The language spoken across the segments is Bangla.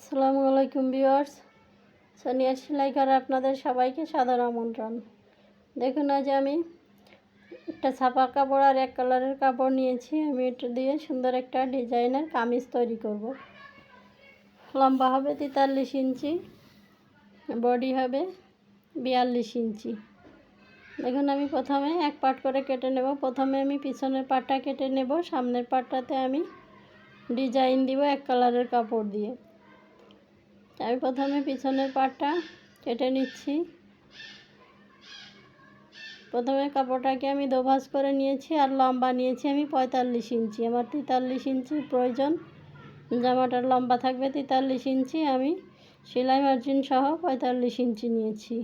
আসসালামু আলাইকুম ভিউয়ার্স। সোনিয়ার করা আপনাদের সবাইকে সাদর আমন্ত্রণ। দেখুন আজ আমি একটা ছাপা কাপড় আর এক কালারের কাপড় নিয়েছি। আমি এটা দিয়ে সুন্দর একটা ডিজাইনের কামিজ তৈরি করব। লম্বা হবে তেতাল্লিশ ইঞ্চি, বডি হবে বিয়াল্লিশ ইঞ্চি। দেখুন আমি প্রথমে এক পাট করে কেটে নেব। প্রথমে আমি পিছনের পাটটা কেটে নেব। সামনের পাটটাতে আমি ডিজাইন দিব এক কালারের কাপড় দিয়ে। আমি প্রথমে পিছনের পাটটা কেটে নিচ্ছি। প্রথমে কাপড়টাকে আমি দোভাজ করে নিয়েছি আর লম্বা নিয়েছি আমি পঁয়তাল্লিশ ইঞ্চি। আমার তেতাল্লিশ ইঞ্চি প্রয়োজন। জামাটার লম্বা থাকবে তেতাল্লিশ ইঞ্চি। আমি সেলাই মার্জিন সহ পঁয়তাল্লিশ ইঞ্চি নিয়েছি।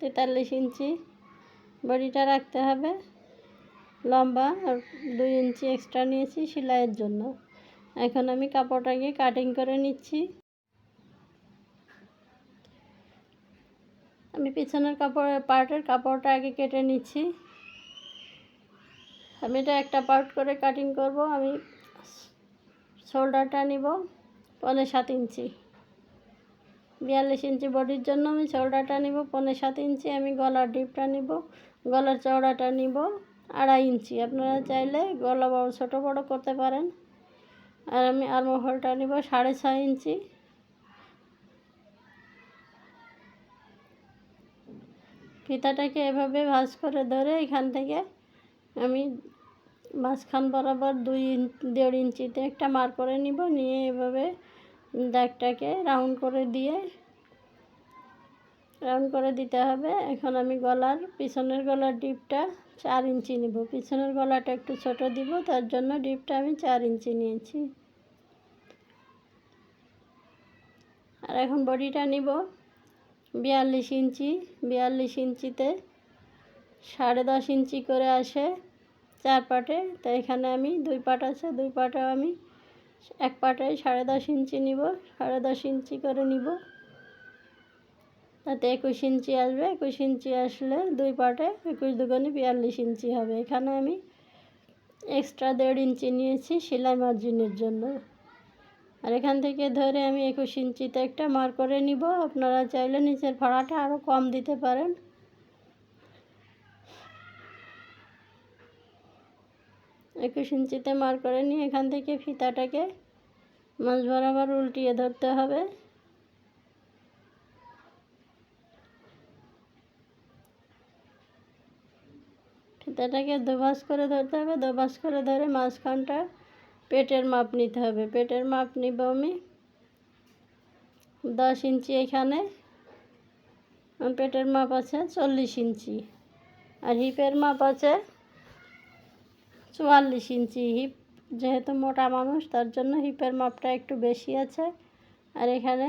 তেতাল্লিশ ইঞ্চি বডিটা রাখতে হবে। লম্বা আর দুই ইঞ্চি এক্সট্রা নিয়েছি সেলাইয়ের জন্য। এখন আমি কাপড়টাকে কাটিং করে নিচ্ছি। আমি পিছনের কাপড়, পার্টের কাপড়টা আগে কেটে নিচ্ছি। আমি এটা একটা পার্ট করে কাটিং করব। আমি শোল্ডারটা নিব পনেরো সাত ইঞ্চি। বিয়াল্লিশ ইঞ্চি বডির জন্য আমি শোল্ডারটা নিব পনেরো সাত ইঞ্চি। আমি গলার ডিপটা নিব, গলার চওড়াটা নিব। আড়াই ইঞ্চি। আপনারা চাইলে গলা বড়, ছোটো বড়ো করতে পারেন। আর আমি আর্মহলটা নিব সাড়ে ছয় ইঞ্চি। ফিতাটাকে এভাবে ভাঁজ করে ধরে এখান থেকে আমি মাঝখান বরাবর দুই দেড় ইঞ্চিতে একটা মার করে নিব। নিয়ে এভাবে দাগটাকে রাউন্ড করে দিয়ে রাউন্ড করে দিতে হবে। এখন আমি গলার পিছনের গলার ডিপটা চার ইঞ্চি নিব। পিছনের গলাটা একটু ছোট দিব, তার জন্য ডিপটা আমি চার ইঞ্চি নিয়েছি। আর এখন বডিটা নিব বিয়াল্লিশ ইঞ্চি। বিয়াল্লিশ ইঞ্চিতে সাড়ে দশ ইঞ্চি করে আসে চার পাটে। তো এখানে আমি দুই পাট আছে, দুই পাটে আমি এক পাটে সাড়ে দশ ইঞ্চি নিব। সাড়ে দশ ইঞ্চি করে নিব। তাতে একুশ ইঞ্চি আসবে। একুশ ইঞ্চি আসলে দুই পাটে একুশ দুগুণে বিয়াল্লিশ ইঞ্চি হবে। এখানে আমি এক্সট্রা দেড় ইঞ্চি নিয়েছি সেলাই মার্জিনের জন্য। আর এখান থেকে ধরে আমি একুশ ইঞ্চিতে একটা মার করে নিব। আপনারা চাইলে নিচের ভাড়াটা আরও কম দিতে পারেন। একুশ ইঞ্চিতে মার করে নিয়ে এখান থেকে ফিতাটাকে মাছ বরাবর উল্টিয়ে ধরতে হবে। ফিতাটাকে দোবাস করে ধরতে হবে দোবাস করে ধরে মাঝখানটা পেটের মাপ নিতে হবে। পেটের মাপ নিব আমি দশ ইঞ্চি এখানে পেটের মাপ আছে চল্লিশ ইঞ্চি আর হিপের মাপ আছে চুয়াল্লিশ ইঞ্চি। হিপ যেহেতু মোটা মানুষ, তার জন্য হিপের মাপটা একটু বেশি আছে আর এখানে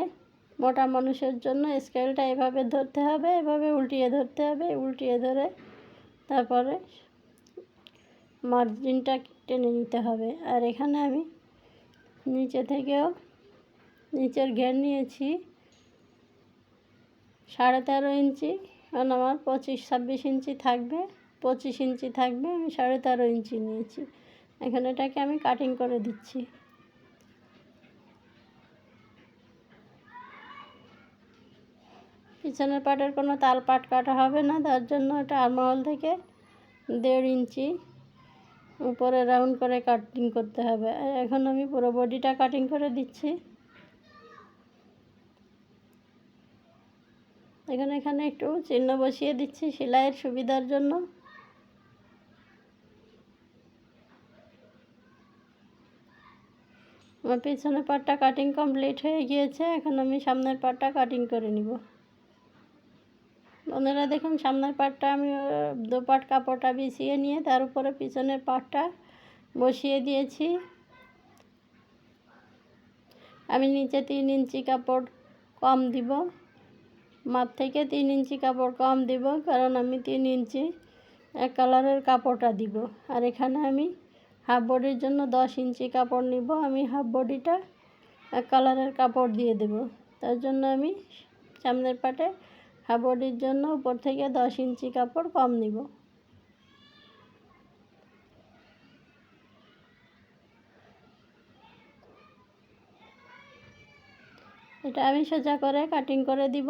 মোটা মানুষের জন্য স্কেলটা এভাবে ধরতে হবে, এভাবে উল্টিয়ে ধরতে হবে, উল্টিয়ে ধরে তারপরে মার্জিনটা টেনে নিতে হবে। আর এখানে আমি নিচে থেকেও নিচের ঘের নিয়েছি। সাড়ে তেরো ইঞ্চি কারণ আমার পঁচিশ, ছাব্বিশ ইঞ্চি থাকবে। পঁচিশ ইঞ্চি থাকবে, আমি সাড়ে তেরো ইঞ্চি নিয়েছি। এখন এটাকে আমি কাটিং করে দিচ্ছি। পিছনের পাটের কোনো তাল পাট কাটা হবে না, তার জন্য এটা আরমহল থেকে দেড় ইঞ্চি উপরে রাউন্ড করে কাটিং করতে হবে। এখন আমি পুরো বডিটা কাটিং করে দিচ্ছি। এখন এখানে একটু চিহ্ন বসিয়ে দিচ্ছি সেলাইয়ের সুবিধার জন্য। আমার পিছনের পাটটা কাটিং কমপ্লিট হয়ে গিয়েছে, এখন আমি সামনের পাটটা কাটিং করে নিব। বন্ধুরা দেখুন, সামনের পাটটা আমি দু পাট কাপড়টা বিছিয়ে নিয়ে তার উপরে পিছনের পাটটা বসিয়ে দিয়েছি। আমি নিচে তিন ইঞ্চি কাপড় কম দিব, মাপ থেকে তিন ইঞ্চি কাপড় কম দিব, কারণ আমি তিন ইঞ্চি এক কালারের কাপড়টা দিব। আর এখানে আমি হাফ বডির জন্য দশ ইঞ্চি কাপড় নিব, আমি হাফ বডিটা এক কালারের কাপড় দিয়ে দেব। তার জন্য আমি সামনের পাটে হাফ জন্য উপর থেকে দশ ইঞ্চি কাপড় কম নিব। এটা আমি সোজা করে কাটিং করে দিব।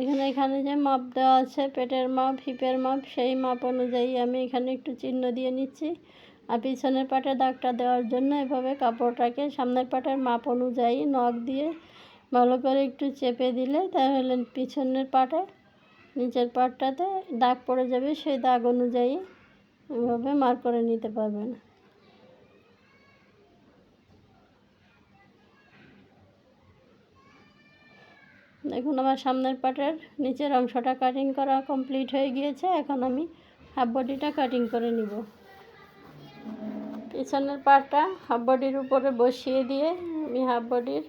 এখানে এখানে যে মাপ দেওয়া আছে, পেটের মাপ, হিপের মাপ, সেই মাপ অনুযায়ী আমি এখানে একটু চিহ্ন দিয়ে নিচ্ছি। আর পিছনের পাটে দাগটা দেওয়ার জন্য এভাবে কাপড়টাকে সামনের পাটের মাপ অনুযায়ী নখ দিয়ে ভালো করে একটু চেপে দিলে তাহলে পিছনের পাটে, নিচের পাটটাতে দাগ পড়ে যাবে, সেই দাগ অনুযায়ী এভাবে মার করে নিতে পারবেন। দেখুন আমার সামনের পাটের নিচের অংশটা কাটিং করা কমপ্লিট হয়ে গিয়েছে, এখন আমি হাফ বডিটা কাটিং করে নিব। পিছনের পাটটা হাফ বডির উপরে বসিয়ে দিয়ে আমি হাফ বডির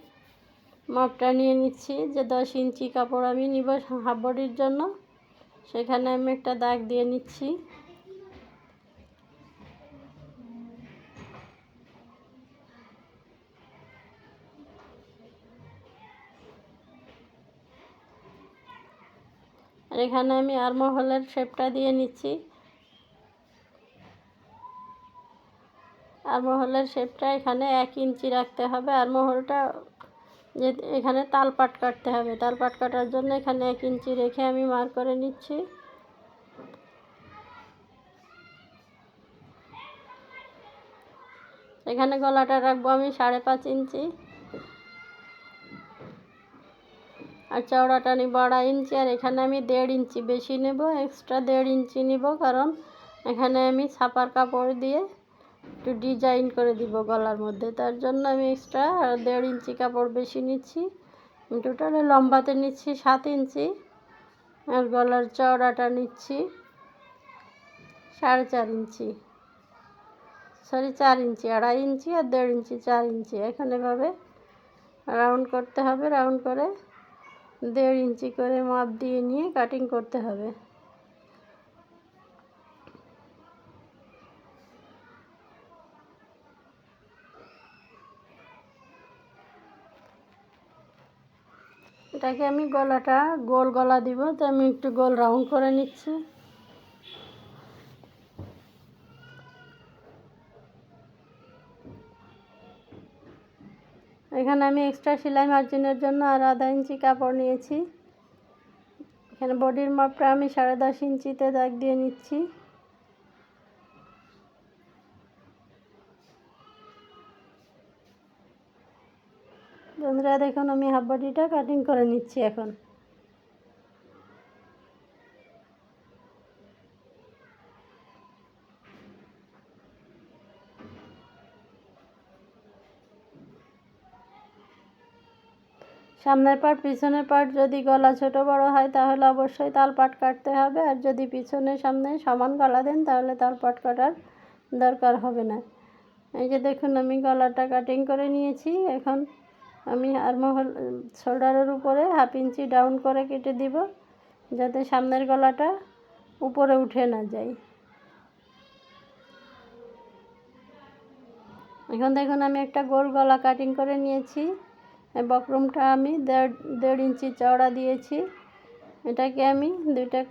মাপটা নিয়ে নিচ্ছি, যে দশ ইঞ্চি কাপড় আমি নিব হাফ বডির জন্য। সেখানে আমি একটা দাগ দিয়ে নিচ্ছি। আর এখানে আমি আরমহলের শেপটা দিয়ে নিচ্ছি। আরমহলের শেপটা এখানে এক ইঞ্চি রাখতে হবে। আরমহলটা যে এখানে তালপাট কাটতে হবে। তালপাট কাটার জন্য এখানে এক ইঞ্চি রেখে আমি মার করে নিচ্ছি। এখানে গলাটা রাখব আমি সাড়ে পাঁচ ইঞ্চি। আর চওড়াটা নিব আড়াই ইঞ্চি, আর এখানে আমি দেড় ইঞ্চি বেশি নেব এক্সট্রা দেড় ইঞ্চি নিব, কারণ এখানে আমি ছাপার কাপড় দিয়ে একটু ডিজাইন করে দিব গলার মধ্যে। তার জন্য আমি এক্সট্রা দেড় ইঞ্চি কাপড় বেশি নিচ্ছি। টোটালে লম্বাতে নিচ্ছি সাত ইঞ্চি, আর গলার চওড়াটা নিচ্ছি সাড়ে চার ইঞ্চি। সরি চার ইঞ্চি, আড়াই ইঞ্চি আর দেড় ইঞ্চি, চার ইঞ্চি। এখানেভাবে রাউন্ড করতে হবে রাউন্ড করে দেড় ইঞ্চি করে মাপ দিয়ে নিয়ে কাটিং করতে হবে। এটাকে আমি গলাটা গোল গলা দিব, তো আমি একটু গোল রাউন্ড করে নিচ্ছি। এখানে আমি এক্সট্রা সেলাই মার্জিনের জন্য আর আধা ইঞ্চি কাপড় নিয়েছি। এখানে বডির মাপটা আমি সাড়ে দশ ইঞ্চিতে দাগ দিয়ে নিচ্ছি। বন্ধুরা, দেখুন আমি হাফ বডিটা কাটিং করে নিচ্ছি এখন। সামনের পাট পিছনের পাট যদি গলা ছোট বড় হয়, তাহলে অবশ্যই তাল পাট কাটতে হবে। আর যদি পিছনে সামনে সমান গলা দেন, তাহলে তাল পাট কাটার দরকার হবে না। এই যে দেখুন, আমি গলাটা কাটিং করে নিয়েছি। এখন আমি আরমহল শোল্ডারের উপরে হাফ ইঞ্চি ডাউন করে কেটে দিব, যাতে সামনের গলাটা উপরে উঠে না যায়। এখন দেখুন, আমি একটা গোল গলা কাটিং করে নিয়েছি। বক্রমটা আমি দেড় দেড় ইঞ্চি চওড়া দিয়েছি। এটাকে আমি দুইটা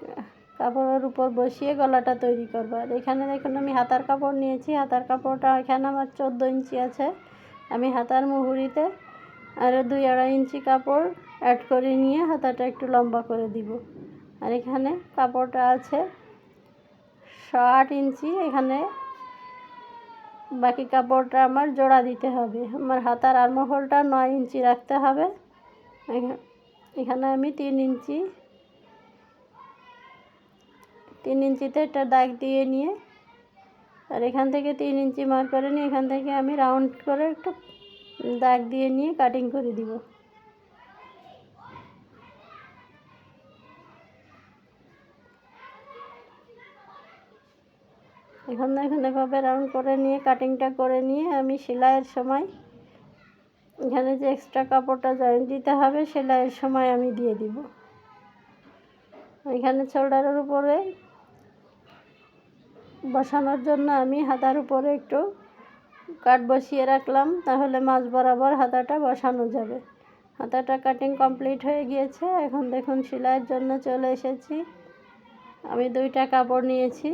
কাপড়ের উপর বসিয়ে গলাটা তৈরি করব। আর এখানে দেখুন আমি হাতার কাপড় নিয়েছি। হাতার কাপড়টা এখানে আমার চোদ্দ ইঞ্চি আছে। আমি হাতার মুহুরিতে আরও দুই আড়াই ইঞ্চি কাপড় অ্যাড করে নিয়ে হাতাটা একটু লম্বা করে দিব। আর এখানে কাপড়টা আছে ষাট ইঞ্চি। এখানে বাকি কাপড়টা আমার জোড়া দিতে হবে। আমার হাতার আরমহলটা নয় ইঞ্চি রাখতে হবে। এখানে আমি তিন ইঞ্চি, তিন ইঞ্চিতে একটা দাগ দিয়ে নিয়ে আর এখান থেকে তিন ইঞ্চি মার করে নিয়ে এখান থেকে আমি রাউন্ড করে একটু দাগ দিয়ে নিয়ে কাটিং করে দিব। এখন দেখুন এভাবে রাউন্ড করে নিয়ে কাটিংটা করে নিয়ে আমি সেলাইয়ের সময় এখানে যে এক্সট্রা কাপড়টা জয়েন দিতে হবে, সেলাইয়ের সময় আমি দিয়ে দিব। এখানে শোল্ডারের উপরে বসানোর জন্য আমি হাতার উপরে একটু কাট বসিয়ে রাখলাম, তাহলে মাছ বরাবর হাতাটা বসানো যাবে। হাতাটা কাটিং কমপ্লিট হয়ে গিয়েছে, এখন দেখুন সেলাইয়ের জন্য চলে এসেছি। আমি দুইটা কাপড় নিয়েছি।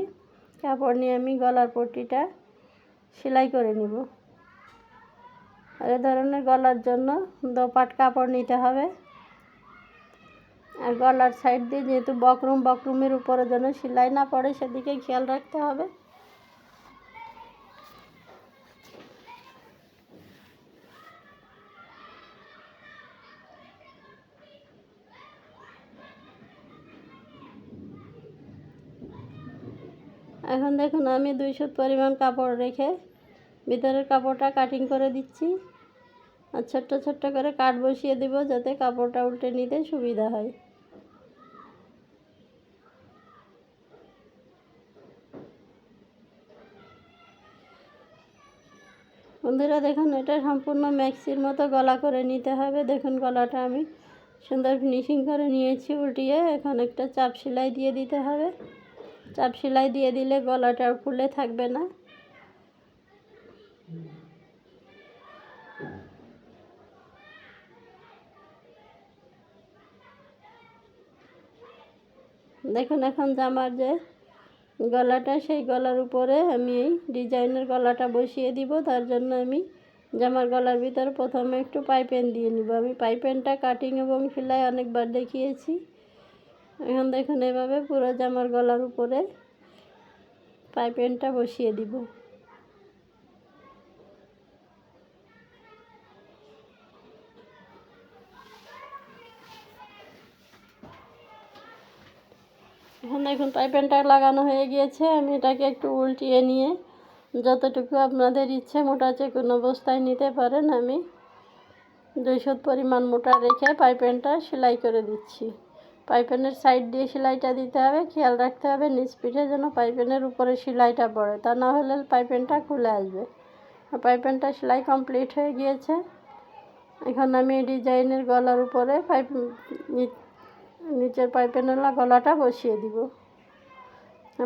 কাপড় নিয়ে আমি গলার পট্টিটা সেলাই করে নিব। এ ধরনের গলার জন্য দোপাট কাপড় নিতে হবে। আর গলার সাইড দিয়ে যেহেতু বকরুম, বকরুমের উপরে যেন সেলাই না পড়ে, সেদিকে খেয়াল রাখতে হবে এখন দেখুন আমি দুইশো পরিমাণ কাপড় রেখে ভিতরের কাপড়টা কাটিং করে দিচ্ছি। আর ছোট্ট ছোট্ট করে কাট বসিয়ে দিব যাতে কাপড়টা উল্টে নিতে সুবিধা হয়। বন্ধুরা, দেখুন, এটা সম্পূর্ণ ম্যাক্সির মতো গলা করে নিতে হবে। দেখুন, গলাটা আমি সুন্দর ফিনিশিং করে নিয়েছি, উল্টিয়ে। এখন একটা চাপ সেলাই দিয়ে দিতে হবে। চাপ সেলাই দিয়ে দিলে গলাটা ফুলে থাকবে না। দেখুন এখন জামার যে গলাটা, সেই গলার উপরে আমি এই ডিজাইনের গলাটা বসিয়ে দিব। তার জন্য আমি জামার গলার ভিতরে প্রথমে একটু পাইপেন দিয়ে নিব। আমি পাইপেনটা কাটিং এবং সেলাই অনেকবার দেখিয়েছি। এখন দেখুন এভাবে পুরো জামার গলার উপরে পাইপেনটা বসিয়ে দিব। এখন দেখুন পাইপেনটা লাগানো হয়ে গিয়েছে। আমি এটাকে একটু উল্টিয়ে নিয়ে যতটুকু আপনাদের ইচ্ছে মোটা কোনো অবস্থায় নিতে পারেন, আমি দুইশো পরিমাণ মোটা রেখে পাইপেনটা সেলাই করে দিচ্ছি। পাইপেনের সাইড দিয়ে সেলাইটা দিতে হবে, খেয়াল রাখতে হবে নিচ পিঠে যেন পাইপেনের উপরে সেলাইটা পড়ে, তা না হলে পাইপেনটা খুলে আসবে। পাইপেনটা সেলাই কমপ্লিট হয়ে গিয়েছে। এখন আমি ডিজাইনের গলার উপরে পাইপ নিচের পাইপেনওয়ালা গলাটা বসিয়ে দিব।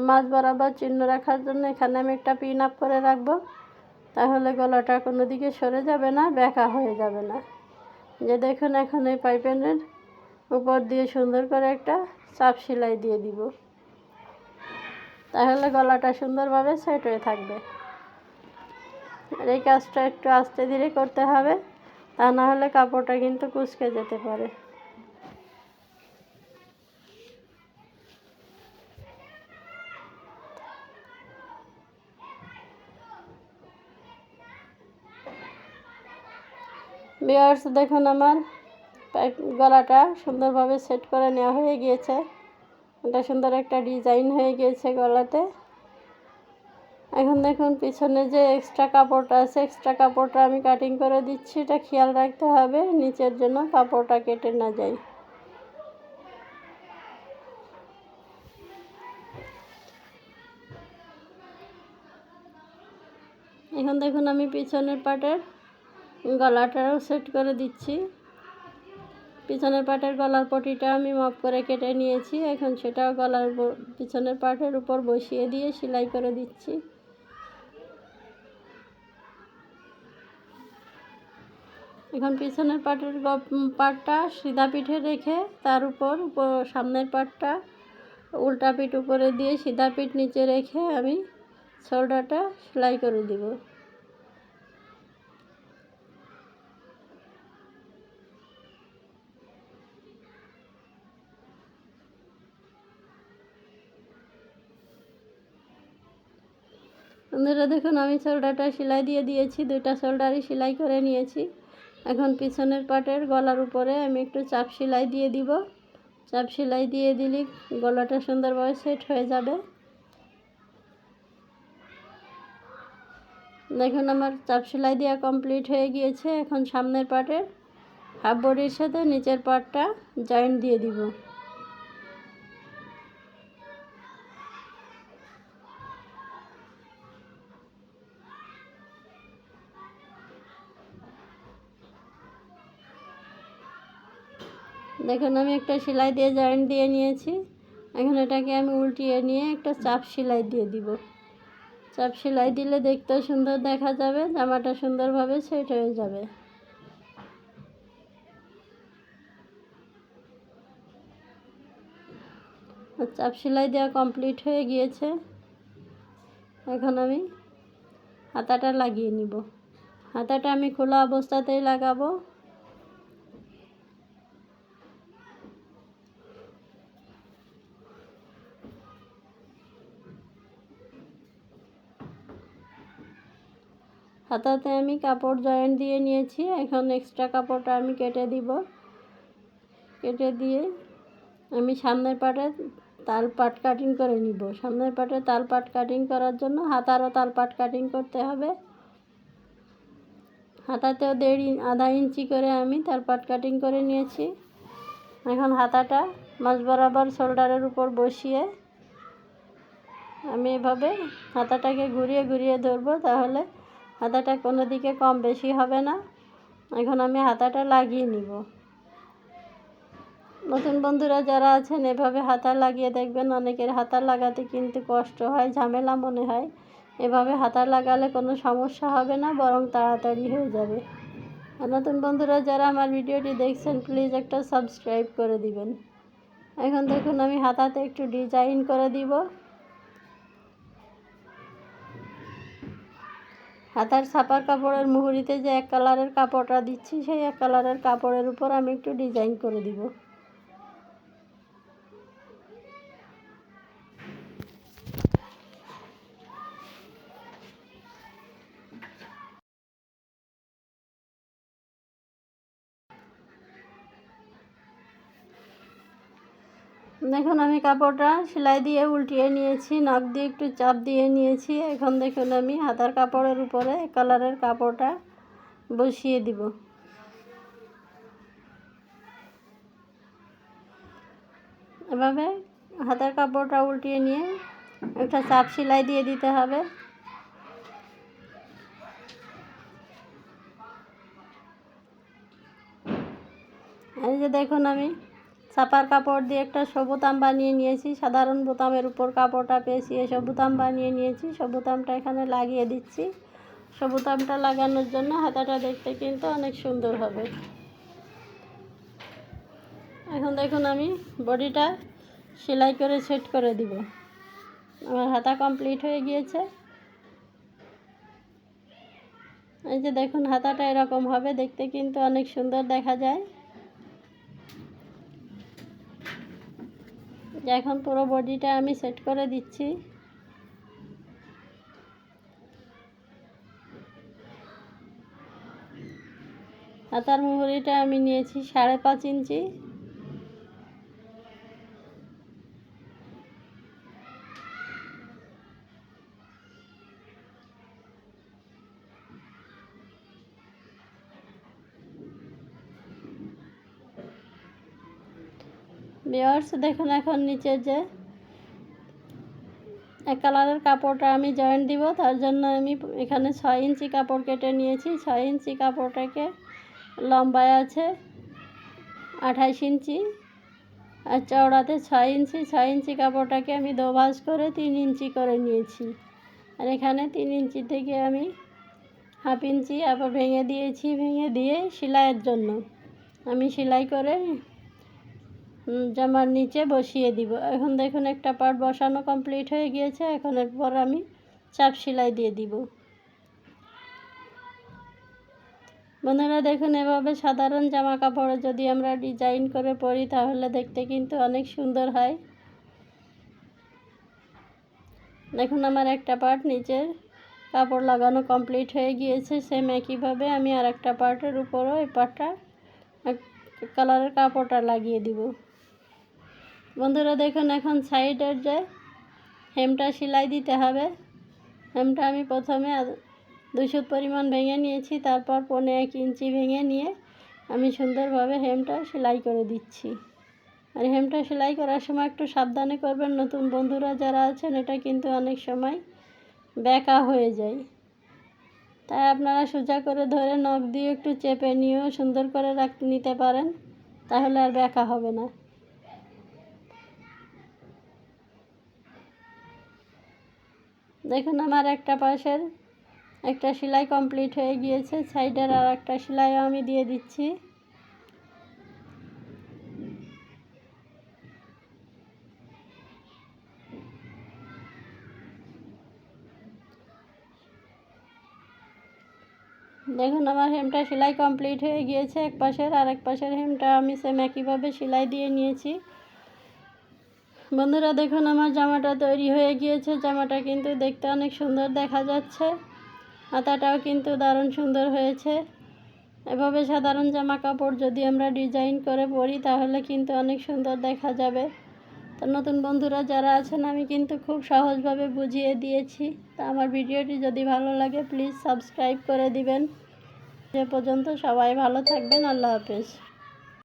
মাছ বরাবর চিহ্ন রাখার জন্য এখানে আমি একটা পিন আপ করে রাখব। তাহলে গলাটা কোনো দিকে সরে যাবে না, ব্যাকা হয়ে যাবে না। যে দেখুন এখন এই পাইপেনের উপর দিয়ে সুন্দর করে একটা চাপ সেলাই দিয়ে দিব। তাহলে গলাটা সুন্দরভাবে সেট হয়ে থাকবে। আর এই কাজটা একটু আস্তে ধীরে করতে হবে, তা না হলে কাপড়টা কিন্তু কুচকে যেতে পারে। বিয়ার্স দেখুন আমার গলাটা সুন্দরভাবে সেট করে নেওয়া হয়ে গিয়েছে। এটা সুন্দর একটা ডিজাইন হয়ে গিয়েছে গলাতে। এখন দেখুন, পিছনে যে এক্সট্রা কাপড়টা আছে এক্সট্রা কাপড়টা আমি কাটিং করে দিচ্ছি। এটা খেয়াল রাখতে হবে, নিচের জন্য কাপড়টা কেটে না যায়। এখন দেখুন, আমি পিছনের পাটের গলাটাও সেট করে দিচ্ছি। পিছনের পাটের গলার পটিটা আমি মাপ করে কেটে নিয়েছি। এখন সেটাও গলার পিছনের পাটের উপর বসিয়ে দিয়ে সেলাই করে দিচ্ছি। এখন পিছনের পাটের পাটটা সিধা পিঠে রেখে তার উপর সামনের পাটটা উল্টা পিঠ উপরে দিয়ে সিধা পিঠ নিচে রেখে আমি শোল্ডারটা সেলাই করে দিব। বন্ধুরা দেখুন, আমি শোল্ডারটা সেলাই দিয়ে দিয়েছি, দুইটা শোল্ডারই সেলাই করে নিয়েছি। এখন পিছনের পাটের গলার উপরে আমি একটু চাপ সেলাই দিয়ে দিব। চাপ সেলাই দিয়ে দিলে গলাটা সুন্দরভাবে সেট হয়ে যাবে। দেখুন, আমার চাপ সেলাই দেওয়া কমপ্লিট হয়ে গিয়েছে। এখন সামনের পাটের হাফ বডির সাথে নিচের পাটটা জয়েন্ট দিয়ে দিব। দেখুন, আমি একটা সেলাই দিয়ে জয়েন্ট দিয়ে নিয়েছি। এখন এটাকে আমি উল্টিয়ে নিয়ে একটা চাপ সেলাই দিয়ে দিব। চাপ সেলাই দিলে দেখতেও সুন্দর দেখা যাবে, জামাটা সুন্দরভাবে সেট হয়ে যাবে। চাপ সেলাই দেওয়া কমপ্লিট হয়ে গিয়েছে। এখন আমি হাতাটা লাগিয়ে নিব। হাতাটা আমি খোলা অবস্থাতেই লাগাবো। হাতাতে আমি কাপড় জয়েন্ট দিয়ে নিয়েছি। এখন এক্সট্রা কাপড়টা আমি কেটে দিব। কেটে দিয়ে আমি সামনের পাটে তাল পাট কাটিং করে নিব। সামনের পাটে তাল পাট কাটিং করার জন্য হাতারও তাল পাট কাটিং করতে হবে। হাতাতেও দেড় আধা ইঞ্চি করে আমি তাল পাট কাটিং করে নিয়েছি। এখন হাতাটা মাঝ বরাবর শোল্ডারের উপর বসিয়ে আমি এভাবে হাতাটাকে ঘুরিয়ে ঘুরিয়ে ধরবো, তাহলে হাতাটা কোনো দিকে কম বেশি হবে না। এখন আমি হাতাটা লাগিয়ে নিব। নতুন বন্ধুরা যারা আছেন, এভাবে হাতা লাগিয়ে দেখবেন অনেকের হাতা লাগাতে কিন্তু কষ্ট হয়, ঝামেলা মনে হয়। এভাবে হাতা লাগালে কোনো সমস্যা হবে না, বরং তাড়াতাড়ি হয়ে যাবে। আর নতুন বন্ধুরা যারা আমার ভিডিওটি দেখছেন প্লিজ একটা সাবস্ক্রাইব করে দিবেন। এখন দেখুন আমি হাতাতে একটু ডিজাইন করে দিব। হাতার ছাপার কাপড়ের মুহুরিতে যে এক কালারের কাপড়টা দিচ্ছি, সেই এক কালারের কাপড়ের উপর আমি একটু ডিজাইন করে দিব। দেখুন, আমি কাপড়টা সেলাই দিয়ে উল্টিয়ে নিয়েছি নখ দিয়ে একটু চাপ দিয়ে নিয়েছি। এখন দেখুন, আমি হাতার কাপড়ের উপরে কালারের কাপড়টা বসিয়ে দিব। এভাবে হাতার কাপড়টা উল্টিয়ে নিয়ে একটা চাপ সেলাই দিয়ে দিতে হবে। এই যে দেখুন, আমি ছাপার কাপড় দিয়ে একটা সবুতাম বানিয়ে নিয়েছি। সাধারণ বোতামের উপর কাপড়টা পেয়েছি সবুতাম বানিয়ে নিয়েছি। সবুতামটা এখানে লাগিয়ে দিচ্ছি। সবুতামটা লাগানোর জন্য হাতাটা দেখতে কিন্তু অনেক সুন্দর হবে। এখন দেখুন আমি বডিটা সেলাই করে সেট করে দিব। আমার হাতা কমপ্লিট হয়ে গিয়েছে। এই যে দেখুন হাতাটা এরকম হবে, দেখতে কিন্তু অনেক সুন্দর দেখা যায়। এখন পুরো বডিটা আমি সেট করে দিচ্ছি। হাতার মুহুরিটা আমি নিয়েছি সাড়ে পাঁচ ইঞ্চি। বিয়ার্স দেখুন এখন নিচে যে এক কালারের কাপড়টা আমি জয়েন্ট দিব, তার জন্য আমি এখানে ছয় ইঞ্চি কাপড় কেটে নিয়েছি। ছয় ইঞ্চি কাপড়টাকে লম্বায় আছে আঠাইশ ইঞ্চি, আর চওড়াতে ছয় ইঞ্চি। ছয় ইঞ্চি কাপড়টাকে আমি দোভাজ করে তিন ইঞ্চি করে নিয়েছি। আর এখানে তিন ইঞ্চি থেকে আমি হাফ ইঞ্চি আবার ভেঙে দিয়েছি, ভেঙে দিয়ে সেলাইয়ের জন্য। আমি সেলাই করে জামার নিচে বসিয়ে দিব। এখন দেখুন একটা পার্ট বসানো কমপ্লিট হয়ে গিয়েছে। এখন এরপর আমি চাপ সেলাই দিয়ে দিব। বন্ধুরা, দেখুন এভাবে সাধারণ জামা কাপড়ে যদি আমরা ডিজাইন করে পরি, তাহলে দেখতে কিন্তু অনেক সুন্দর হয়। দেখুন আমার একটা পার্ট নিচের কাপড় লাগানো কমপ্লিট হয়ে গিয়েছে। সেম একইভাবে আমি আর একটা পার্টের উপরও এই পার্টটা কালারের কাপড়টা লাগিয়ে দিব। বন্ধুরা দেখুন, এখন সাইডের যে হেমটা সেলাই দিতে হবে। হেমটা আমি প্রথমে দুশো পরিমাণ ভেঙে নিয়েছি, তারপর পনে এক ইঞ্চি ভেঙে নিয়ে আমি সুন্দরভাবে হেমটা সেলাই করে দিচ্ছি। আর হেমটা সেলাই করার সময় একটু সাবধানে করবেন। নতুন বন্ধুরা যারা আছেন, এটা কিন্তু অনেক সময় ব্যাকা হয়ে যায়। তাই আপনারা সোজা করে ধরে নখ দিয়ে একটু চেপে নিয়েও সুন্দর করে রাখ নিতে পারেন, তাহলে আর ব্যাকা হবে না। দেখুন, আমার একটা পাশের একটা সেলাই কমপ্লিট হয়ে গিয়েছে। সাইডের আর একটা সেলাইও আমি দিয়ে দিচ্ছি। দেখুন, আমার হেমটা সেলাই কমপ্লিট হয়ে গিয়েছে। এক পাশের আর এক পাশের হেমটা আমি সেম একইভাবে সেলাই দিয়ে নিয়েছি। বন্ধুরা দেখুন আমার জামাটা তৈরি হয়ে গিয়েছে। জামাটা কিন্তু দেখতে অনেক সুন্দর দেখা যাচ্ছে। হাতাটাও কিন্তু দারুণ সুন্দর হয়েছে। এভাবে সাধারণ জামা কাপড় যদি আমরা ডিজাইন করে পরি, তাহলে কিন্তু অনেক সুন্দর দেখা যাবে। তো নতুন বন্ধুরা যারা আছেন, আমি কিন্তু খুব সহজভাবে বুঝিয়ে দিয়েছি। তা আমার ভিডিওটি যদি ভালো লাগে, প্লিজ সাবস্ক্রাইব করে দিবেন। যে পর্যন্ত সবাই ভালো থাকবেন। আল্লাহ হাফেজ।